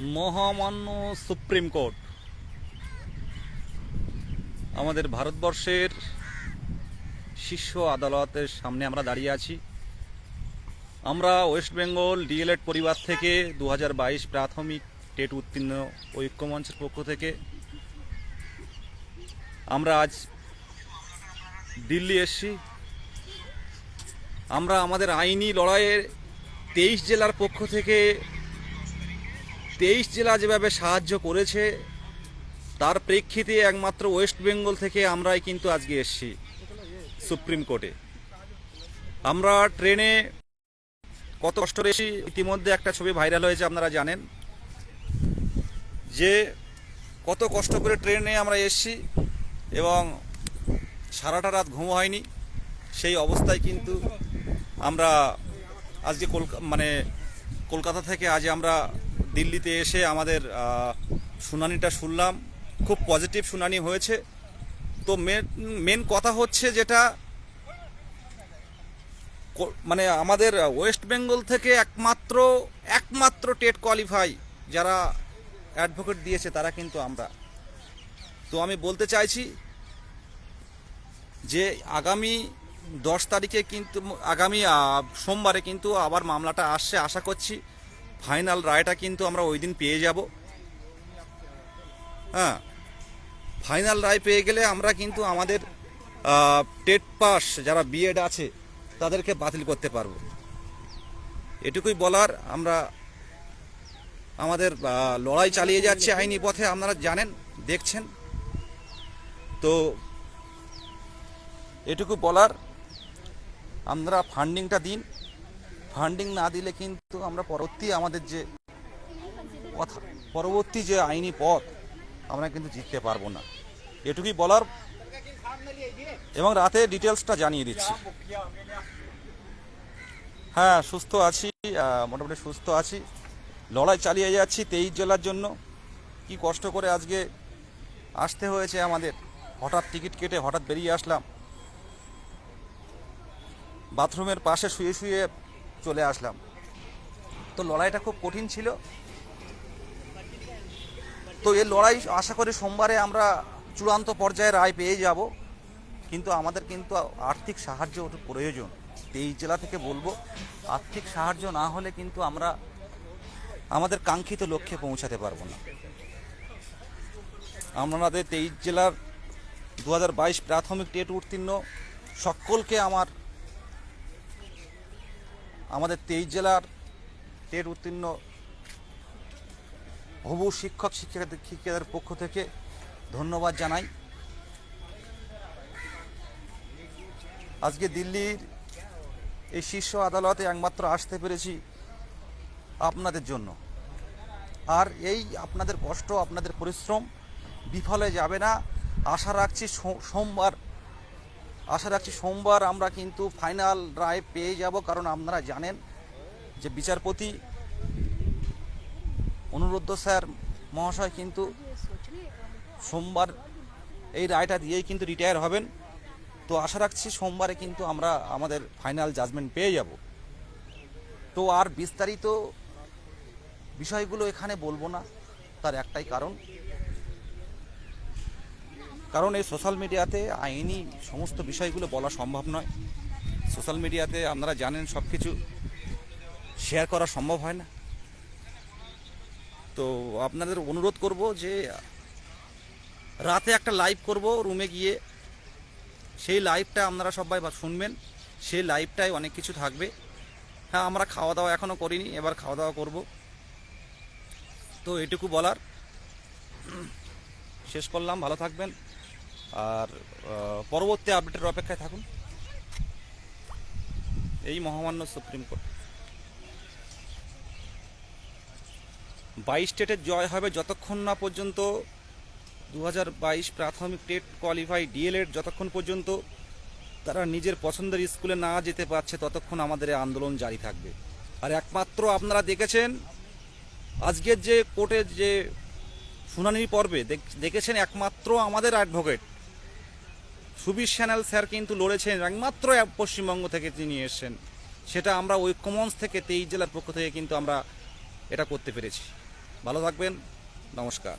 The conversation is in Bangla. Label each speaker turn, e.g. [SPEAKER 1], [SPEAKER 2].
[SPEAKER 1] মহামান্য সুপ্রিম কোর্ট। আমাদের ভারতবর্ষের শীর্ষ আদালতের সামনে আমরা দাঁড়িয়ে আছি। আমরা ওয়েস্ট বেঙ্গল ডিএলএড পরিবার থেকে দু হাজার বাইশ প্রাথমিক টেট উত্তীর্ণ ঐক্যমঞ্চের পক্ষ থেকে আমরা আজ দিল্লি এসছি। আমরা আমাদের আইনি লড়াইয়ের তেইশ জেলার পক্ষ থেকে তেইশ জেলা যেভাবে সাহায্য করেছে, তার প্রেক্ষিতে একমাত্র ওয়েস্ট বেঙ্গল থেকে আমরাই কিন্তু আজকে এসছি সুপ্রিম কোর্টে। আমরা ট্রেনে কত কষ্ট এসেছি ইতিমধ্যে একটা ছবি ভাইরাল হয়েছে, আপনারা জানেন। যে কত কষ্ট করে ট্রেনে আমরা এসছি এবং সারাটা রাত ঘুম হয়নি, সেই অবস্থায় কিন্তু আমরা আজকে কলকা মানে কলকাতা থেকে আজ আমরা দিল্লিতে এসে আমাদের শুনানিটা শুনলাম। খুব পজিটিভ শুনানি হয়েছে। তো মেন মেন কথা হচ্ছে যেটা মানে আমাদের ওয়েস্ট বেঙ্গল থেকে একমাত্র একমাত্র টেট কোয়ালিফাই যারা অ্যাডভোকেট দিয়েছে তারা কিন্তু আমরা। তো আমি বলতে চাইছি যে আগামী দশ তারিখে কিন্তু, আগামী সোমবারে কিন্তু আবার মামলাটা আসছে। আশা করছি ফাইনাল রায়টা কিন্তু আমরা ওই দিন পেয়ে যাব। হ্যাঁ ফাইনাল রায় পেয়ে গেলে আমরা কিন্তু আমাদের টেট পাস যারা বিএড আছে, তাদেরকে বাতিল করতে পারব। এটুকুই বলার, আমরা আমাদের লড়াই চালিয়ে যাচ্ছে আইনি পথে, আপনারা জানেন, দেখছেন। তো এটুকু বলার আমরা ফান্ডিংটা দিন। ফান্ডিং না দিলে কিন্তু আমরা পরবর্তী আমাদের যে কথা, পরবর্তী যে আইনি পথ, আমরা কিন্তু জিততে পারব না। এটুকুই বলার এবং রাতে ডিটেলসটা জানিয়ে দিচ্ছি। হ্যাঁ সুস্থ আছি মোটামুটি সুস্থ আছি। লড়াই চালিয়ে যাচ্ছি তেইশ জেলার জন্য। কি কষ্ট করে আজকে আসতে হয়েছে আমাদের। হঠাৎ টিকিট কেটে হঠাৎ বেরিয়ে আসলাম। বাথরুমের পাশে শুয়ে শুয়ে চলে আসলাম। তো লড়াইটা খুব কঠিন ছিল। তো এই লড়াই আশা করি সোমবারে আমরা চূড়ান্ত পর্যায়ে রায় পেয়ে যাব। কিন্তু আমাদের কিন্তু আর্থিক সাহায্য প্রয়োজন। তেইশ জেলা থেকে বলব, আর্থিক সাহায্য না হলে কিন্তু আমরা আমাদের কাঙ্ক্ষিত লক্ষ্যে পৌঁছাতে পারব না। আমাদের তেইশ জেলার দু হাজার বাইশ প্রাথমিক টেট উত্তীর্ণ সকলকে আমার আমাদের তেইশ জেলার টেট উত্তীর্ণ হবু শিক্ষক শিক্ষিকাদের শিক্ষিকাদের পক্ষ থেকে ধন্যবাদ জানাই। আজকে দিল্লির এই শীর্ষ আদালতে একমাত্র আসতে পেরেছি আপনাদের জন্য। আর এই আপনাদের কষ্ট, আপনাদের পরিশ্রম বিফলে যাবে না। আশা রাখছি সোমবার আশা রাখছি সোমবার আমরা কিন্তু ফাইনাল রায় পেয়ে যাব, কারণ আপনারা জানেন যে বিচারপতি অনুরুদ্ধ স্যার মহাশয় কিন্তু সোমবার এই রায়টা দিয়েই কিন্তু রিটায়ার হবেন। তো আশা রাখছি সোমবারে কিন্তু আমরা আমাদের ফাইনাল জাজমেন্ট পেয়ে যাব। তো আর বিস্তারিত বিষয়গুলো এখানে বলব না, তার একটাই কারণ কারণ এই সোশ্যাল মিডিয়াতে আইনি সমস্ত বিষয়গুলো বলা সম্ভব নয়। সোশ্যাল মিডিয়াতে আপনারা জানেন সব কিছু শেয়ার করা সম্ভব হয় না। তো আপনাদের অনুরোধ করব যে রাতে একটা লাইভ করব রুমে গিয়ে। সেই লাইভটা আপনারা সবাই শুনবেন। সেই লাইভটায় অনেক কিছু থাকবে। হ্যাঁ আমরা খাওয়া দাওয়া এখনও করিনি, এবার খাওয়া দাওয়া করব। তো এটুকু বলার। শেষ করলাম, ভালো থাকবেন। আর পরবর্তী আপডেটের অপেক্ষায় থাকুন। এই মহামান্য সুপ্রিম কোর্ট। বাইশ স্টেটের জয় হবে যতক্ষণ না পর্যন্ত দু প্রাথমিক টেট কোয়ালিফাই ডিএলএড যতক্ষণ পর্যন্ত তারা নিজের পছন্দের স্কুলে না যেতে পারছে ততক্ষণ আমাদের আন্দোলন জারি থাকবে। আর একমাত্র আপনারা দেখেছেন, আজকের যে কোর্টের যে শুনানির পর্বে দেখেছেন একমাত্র আমাদের অ্যাডভোকেট সুবীর সেনাল স্যার কিন্তু লড়েছেন একমাত্র পশ্চিমবঙ্গ থেকে তিনি এসেছেন। সেটা আমরা ওই কমন্স থেকে তেইশ জেলার পক্ষ থেকে কিন্তু আমরা এটা করতে পেরেছি। ভালো থাকবেন, নমস্কার।